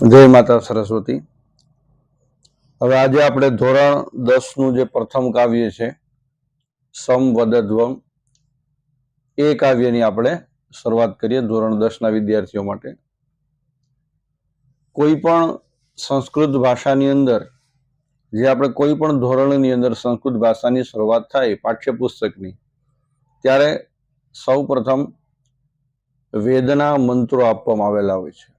જય માતા સરસ્વતી. હવે આજે આપણે ધોરણ દસનું જે પ્રથમ કાવ્ય છે સમવદધ્વમ એ કાવ્યની આપણે શરૂઆત કરીએ ધોરણ દસ ના વિદ્યાર્થીઓ માટે. કોઈ પણ સંસ્કૃત ભાષાની અંદર, જે આપણે કોઈ પણ ધોરણની અંદર સંસ્કૃત ભાષાની શરૂઆત થાય પાઠ્યપુસ્તકની, ત્યારે સૌ પ્રથમ વેદના મંત્રો આપવામાં આવેલા હોય છે.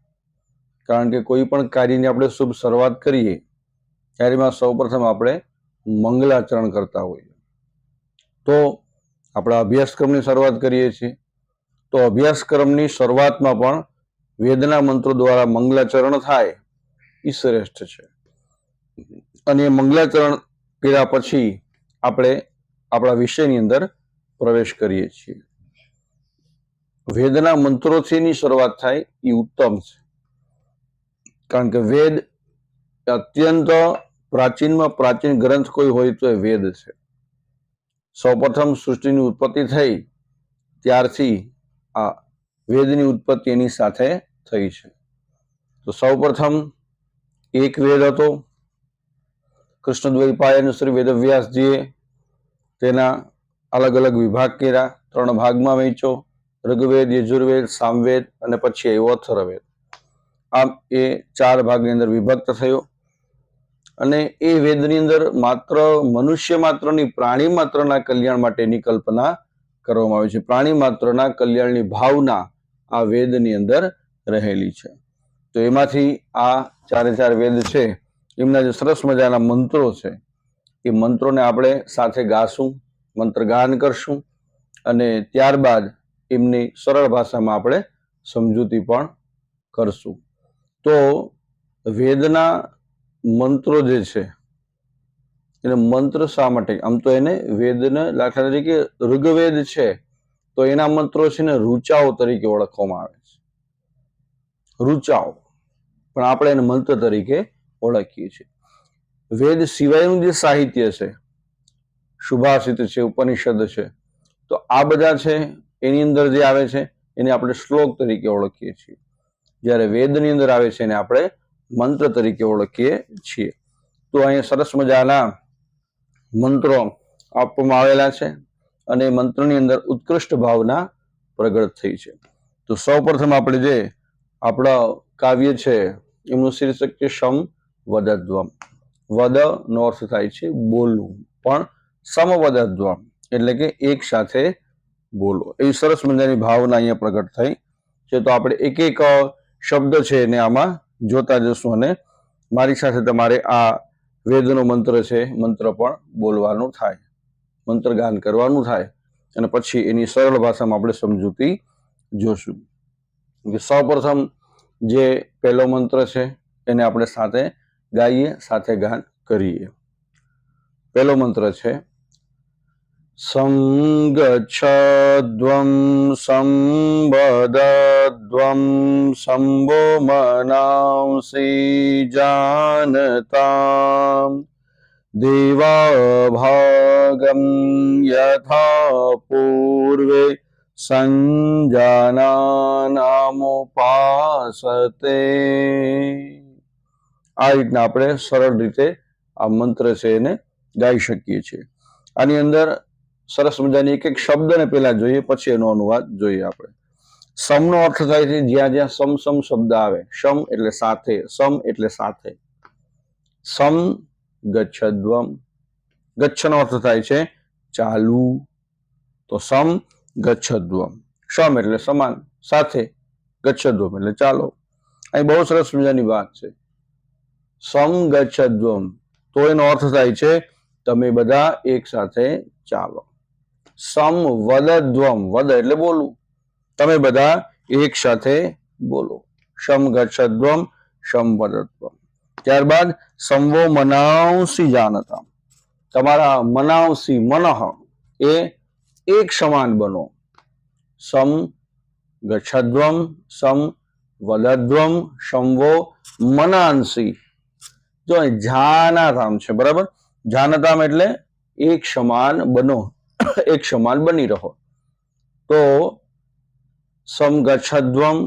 કારણ કે કોઈ પણ કાર્યની આપણે શુભ શરૂઆત કરીએ, ત્યારે એમાં સૌપ્રથમ આપણે મંગલાચરણ કરતા હોઈએ. તો આપણા અભ્યાસક્રમની શરૂઆત કરીએ છીએ. તો અભ્યાસક્રમની શરૂઆતમાં પણ વેદના મંત્રો દ્વારા મંગલાચરણ થાય એ શ્રેષ્ઠ છે. અને મંગલાચરણ કર્યા પછી આપણે આપણા વિષયની અંદર પ્રવેશ કરીએ છીએ. વેદના મંત્રોથીની શરૂઆત થાય એ ઉત્તમ છે. કારણ કે વેદ અત્યંત પ્રાચીનમાં પ્રાચીન ગ્રંથ કોઈ હોય તો એ વેદ છે. સૌપ્રથમ સૃષ્ટિની ઉત્પત્તિ થઈ, ત્યારથી આ વેદની ઉત્પત્તિ એની સાથે થઈ છે. તો સૌપ્રથમ એક વેદ હતો, કૃષ્ણદ્વૈપાયન શ્રી વેદવ્યાસજીએ તેના અલગ અલગ વિભાગ કર્યા, ત્રણ ભાગમાં વહેંચો ઋગ્વેદ, યજુર્વેદ, સામવેદ અને પછી આવ્યો અથર્વવેદ આમ એ ચાર ભાગની અંદર વિભક્ત થયો. અને એ વેદની અંદર માત્ર મનુષ્ય માત્રની પ્રાણી માત્રના કલ્યાણ માટેની કલ્પના કરવામાં આવી છે. પ્રાણી માત્રના કલ્યાણની ભાવના આ વેદની અંદર રહેલી છે. તો એમાંથી આ ચારે ચાર વેદ છે, એમના જે સરસ મજાના મંત્રો છે, એ મંત્રોને આપણે સાથે ગાશું મંત્ર ગાન કરશું અને ત્યારબાદ એમની સરળ ભાષામાં આપણે સમજૂતી પણ કરશું. તો વેદના મંત્રો જે છે, એને મંત્ર શા માટે? આમ તો એને વેદને દાખલા તરીકે ઋગ્વેદ છે, તો એના મંત્રો છે ને ઋચાઓ તરીકે ઓળખવામાં આવે છે. ઋચાઓ પણ આપણે એને મંત્ર તરીકે ઓળખીએ છીએ. વેદ સિવાયનું જે સાહિત્ય છે શુભાષિત છે, ઉપનિષદ છે, તો આ બધા છે, એની અંદર જે આવે છે, એને આપણે શ્લોક તરીકે ઓળખીએ છીએ. જ્યારે વેદની અંદર આવે છે એને આપણે મંત્ર તરીકે ઓળખીએ છીએ. તો અહીંયા સરસ મજાના મંત્રો આપવામાં આવેલા છે અને મંત્રની અંદર ઉત્કૃષ્ટ ભાવના પ્રગટ થઈ છે. તો સૌપ્રથમ આપણે જે આપણા કાવ્ય છે, એમનું શીર્ષક છે સમ વદદ્વમ. વદ નો અર્થ થાય છે બોલવું. પણ સમ સમવદદ્વમ એટલે કે એક સાથે બોલો એવી સરસ મજાની ભાવના અહીંયા પ્રગટ થઈ છે. તો આપણે એક એક શબ્દ છે એને આમાં જોતા જશું અને મારી સાથે તમારે આ વેદનો મંત્ર છે, મંત્ર પણ બોલવાનું થાય મંત્ર ગાન કરવાનું થાય અને પછી એની સરળ ભાષામાં આપણે સમજૂતી જોશું. સૌપ્રથમ જે પહેલો મંત્ર છે એને આપણે સાથે ગાઈએ, સાથે ગાન કરીએ. પહેલો મંત્ર છે સંગચ્છદ્વં સંવદદ્વં સંવો મનાંસી જાનતામ દેવાભાગમ યથા પૂર્વે સંજાનામોપાસતે આ રીતના આપણે સરળ રીતે આ મંત્ર છે એને ગાઈ શકીએ છીએ. આની અંદર સરસ મજાની એક એક શબ્દને પહેલા જોઈએ, પછી એનો અનુવાદ જોઈએ આપણે. સમનો અર્થ થાય છે જ્યાં જ્યાં સમ સમ શબ્દ આવે. સમ એટલે સાથે, સમ એટલે સાથે. સમ, ગચ્છદ્વમ. ગચ્છનો અર્થ થાય છે ચાલુ. તો સમ, ગચ્છદ્વમ. સમ એટલે સમાન, સાથે, ગચ્છદ્વમ એટલે ચાલો. અહીં બહુ સરસ મજાની વાત છે. સમ, ગચ્છદ્વમ. તો એનો અર્થ થાય છે તમે બધા એક સાથે ચાલો. સમ વદદ્વમ વદ એટલે બોલવું તમે બધા એક સાથે બોલો। સમ ગચ્છદ્વમ સમ વદદ્વમ। ત્યારબાદ સંવો મનાવસી જાનતા તમારા મનાવસી મનઃ એ એક સમાન બનો। સમ ગચ્છદ્વમ સમ વદદ્વમ સંવો મનાંસી। જો અહીં જાનાતામ છે, બરાબર? જાનતામ એટલે એક સમાન બનો। એક સમાન બની રહો તો સમગચ્છદ્વમ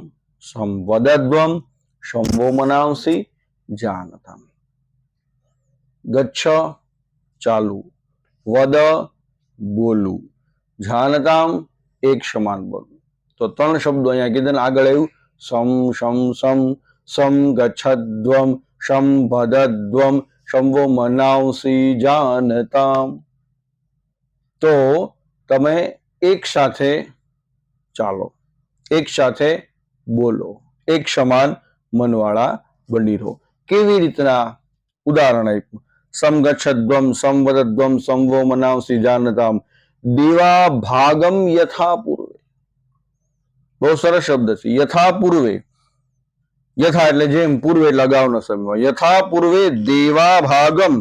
સંવદદ્વમ શંભો મનાવસી જાનતામ ગચ્છ ચાલુ વદ બોલું જાનતામ એક સમાન બોલવું તો ત્રણ શબ્દો અહીંયા કીધા ને આગળ આવ્યું સમ શમ સમ સમ ગચ્છદ્વમ શમ ભદદ્વમ શંભો મનાવસી જાનતામ તો તમે એક સાથે ચાલો એક સાથે બોલો એક સમાન મનવાળા બની રહો કેવી રીતના ઉદાહરણ આપ્યું સમગચ્છદ્વમ સંવદદ્વમ સંવો મનાવસી જાનતામ દેવા ભાગમ યથા પૂર્વે બહુ સરસ શબ્દ છે યથા પૂર્વે યથા એટલે જેમ પૂર્વે એટલે અગાઉનો સમય યથા પૂર્વે દેવા ભાગમ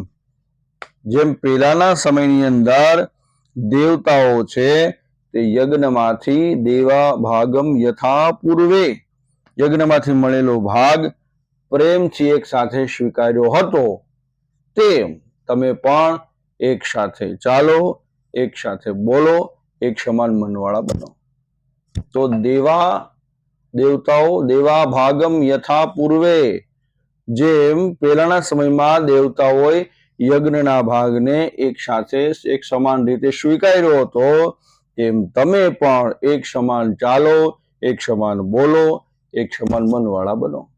જેમ પહેલાના સમયની અંદર દેવતાઓ છે તે યજ્ઞમાંથી દેવા ભાગમ યથા પૂર્વે. યજ્ઞમાંથી મળેલો ભાગ પ્રેમથી એક સાથે સ્વીકાર્યો હતો. તેમ તમે પણ એક સાથે ચાલો, એક સાથે બોલો, એક સમાન મનવાળા બનો. તો દેવા દેવતાઓ, દેવા ભાગમ યથા પૂર્વે. જેમ પહેલાના સમયમાં દેવતાઓએ યજ્ઞના ભાગને એક સાથે એક સમાન રીતે સ્વીકાર્યો હતો. તેમ તમે પણ એક સમાન ચાલો, એક સમાન બોલો, એક સમાન મનવાળા બનો.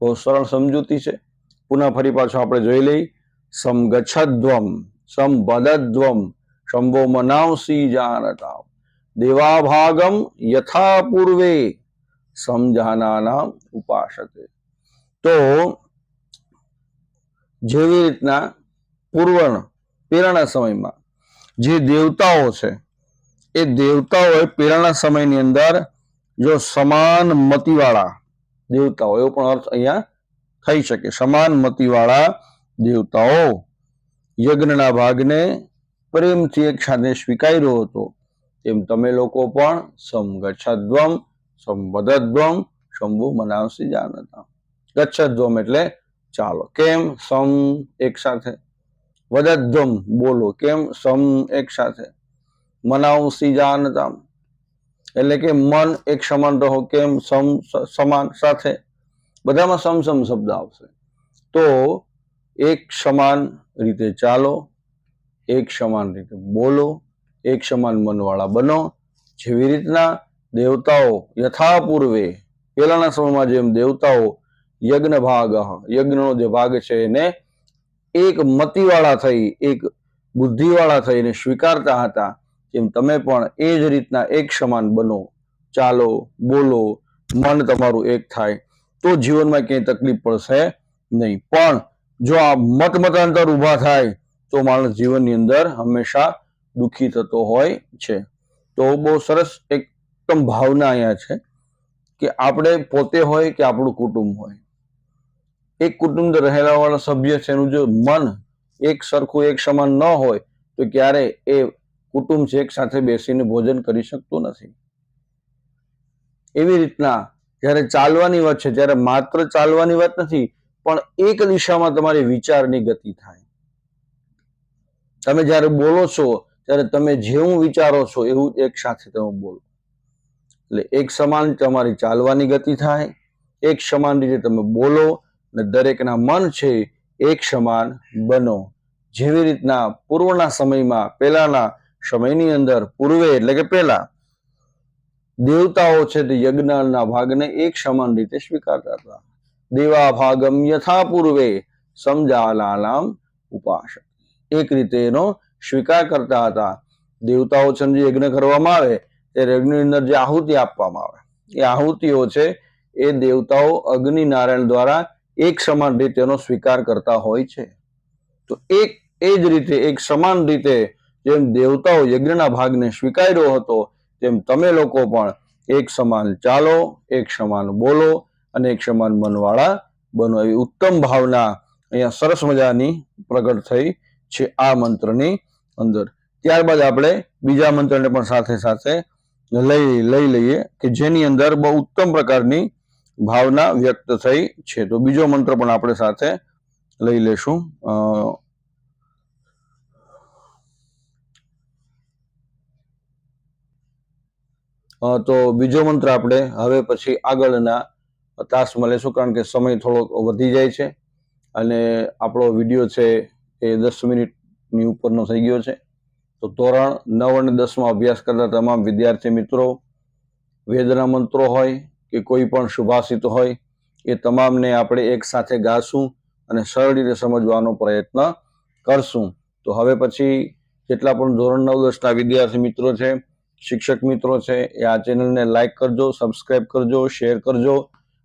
બહુ સરળ સમજૂતી છે. પુનઃ ફરી પાછું આપણે જોઈ લઈ. સમગચ્છદ્વમ, સંબદદ્વમ, શંભો મનાવસી જાણતા દેવાભાગમ યથા પૂર્વે સમજાનાના ઉપાસતે. તો જેવી રીતના પૂર્વણ પેરાના સમયમાં જે દેવતાઓ છે, એ દેવતાઓએ પેરાના સમયની અંદર જો સમાન મતિવાળા દેવતાઓ, એવો પણ અર્થ અહીંયા થઈ શકે, સમાન મતિવાળા દેવતાઓ યજ્ઞના ભાગને પ્રેમથી એક સાથે સ્વીકાર્યો હતો. તેમ તમે લોકો પણ સમગચ્છદ્વમ સંબદદ્વમ શંભુ મનાવસી જાણતા ગચ્છદ્વમ એટલે ચાલો, કેમ સમ એક સાથે? વદદ્વમ બોલો, કેમ સમ એક સાથે? મનાવસી જાનતામ એટલે કે મન એક સમાન રહો, કેમ સમ સમાન સાથે? બધામાં સમ સમ શબ્દ આવશે. તો એક સમાન રીતે ચાલો, એક સમાન રીતે બોલો, એક સમાન મનવાળા બનો. જેવી રીતના દેવતાઓ યથા પૂર્વે પહેલાના સમયમાં જેમ દેવતાઓ યજ્ઞ ભાગ યજ્ઞનો જે ભાગ છે એને એક મતિવાળા થઈ, એક બુદ્ધિવાળા થઈને સ્વીકારતા હતા. એમ તમે પણ એ જ રીતના એક સમાન બનો. ચાલો, બોલો, મન તમારું એક થાય. તો જીવનમાં ક્યાંય તકલીફ પડશે નહીં. પણ જો આ મત મતાંતર ઊભા થાય, તો માણસ જીવનની અંદર હંમેશા દુઃખી થતો હોય છે. તો બહુ સરસ એકદમ ભાવના અહીંયા છે કે આપણે પોતે હોય કે આપણું કુટુંબ હોય. એક કુટુંબ રહેલા વાળા સભ્ય છે એનું જો મન એક સરખું એક સમાન ન હોય, તો ક્યારે એ કુટુંબ છે એક સાથે બેસીને ભોજન કરી શકતું નથી. એવી રીતના જ્યારે ચાલવાની વાત છે ત્યારે માત્ર ચાલવાની વાત નથી, પણ એક દિશામાં તમારી વિચારની ગતિ થાય. તમે જ્યારે બોલો છો, ત્યારે તમે જેવું વિચારો છો, એવું એક સાથે તમે બોલો. એટલે એક સમાન તમારી ચાલવાની ગતિ થાય, એક સમાન રીતે તમે બોલો અને દરેકના મન છે એક સમાન બનો. જેવી રીતના પૂર્વના સમયમાં પહેલાના સમયની અંદર પૂર્વે એટલે કે પહેલા, દેવતાઓ છે તે યજ્ઞના ભાગને એક સમાન રીતે સ્વીકારતા હતા દેવા ભાગમ યથા પૂર્વે સમજાલાલામ ઉપાસ એક રીતે એનો સ્વીકાર કરતા હતા. દેવતાઓ છે જે યજ્ઞ કરવામાં આવે ત્યારે યજ્ઞની અંદર જે આહુતિ આપવામાં આવે. એ આહુતિઓ છે એ દેવતાઓ અગ્નિ નારાયણ દ્વારા એક સમાન રીતે એનો સ્વીકાર કરતા હોય છે. તો એક, એ જ રીતે એક સમાન રીતે જેમ દેવતાઓ યજ્ઞના ભાગને સ્વીકાર્યો હતો, તેમ તમે લોકો પણ એક સમાન ચાલો, એક સમાન બોલો અને એક સમાન મનવાળા બનો. એવી ઉત્તમ ભાવના અહીંયા સરસ મજાની પ્રગટ થઈ છે આ મંત્રની અંદર. ત્યારબાદ આપણે બીજા મંત્રને પણ સાથે સાથે લઈ લઈ લઈએ કે જેની અંદર બહુ ઉત્તમ પ્રકારની ભાવના વ્યક્ત થઈ છે. તો બીજો મંત્ર પણ આપણે સાથે લઈ લેશું. તો બીજો મંત્ર આપણે હવે પછી આગળના તાસમાં લેશું, કારણ કે સમય થોડોક વધી જાય છે અને આપણો વીડિયો છે એ દસ મિનિટની ઉપરનો થઈ ગયો છે. તો ધોરણ નવ અને દસમાં અભ્યાસ કરતા તમામ વિદ્યાર્થી મિત્રો, વેદના મંત્રો હોય કે કોઈ પણ સુભાષિત હોય, એ તમામને આપણે એક સાથે ગાશું અને સરળ રીતે સમજવાનો પ્રયત્ન કરશું. તો હવે પછી જેટલા પણ ધોરણ નવ દસના વિદ્યાર્થી મિત્રો છે, શિક્ષક મિત્રો છે, એ આ ચેનલને લાઇક કરજો, સબસ્ક્રાઇબ કરજો, શેર કરજો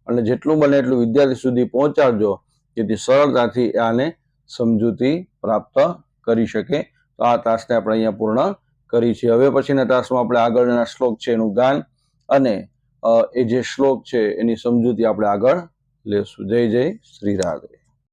અને જેટલું બને એટલું વિદ્યાર્થી સુધી પહોંચાડજો, જેથી સરળતાથી આને સમજૂતી પ્રાપ્ત કરી શકે. તો આ તાસને આપણે અહીંયા પૂર્ણ કરી છે હવે પછીના તાસમાં આપણે આગળના શ્લોક છે એનું ગાન અને એ જે શ્લોક છે એની સમજૂતી આપણે આગળ લેશું. જય જય શ્રી રાધે.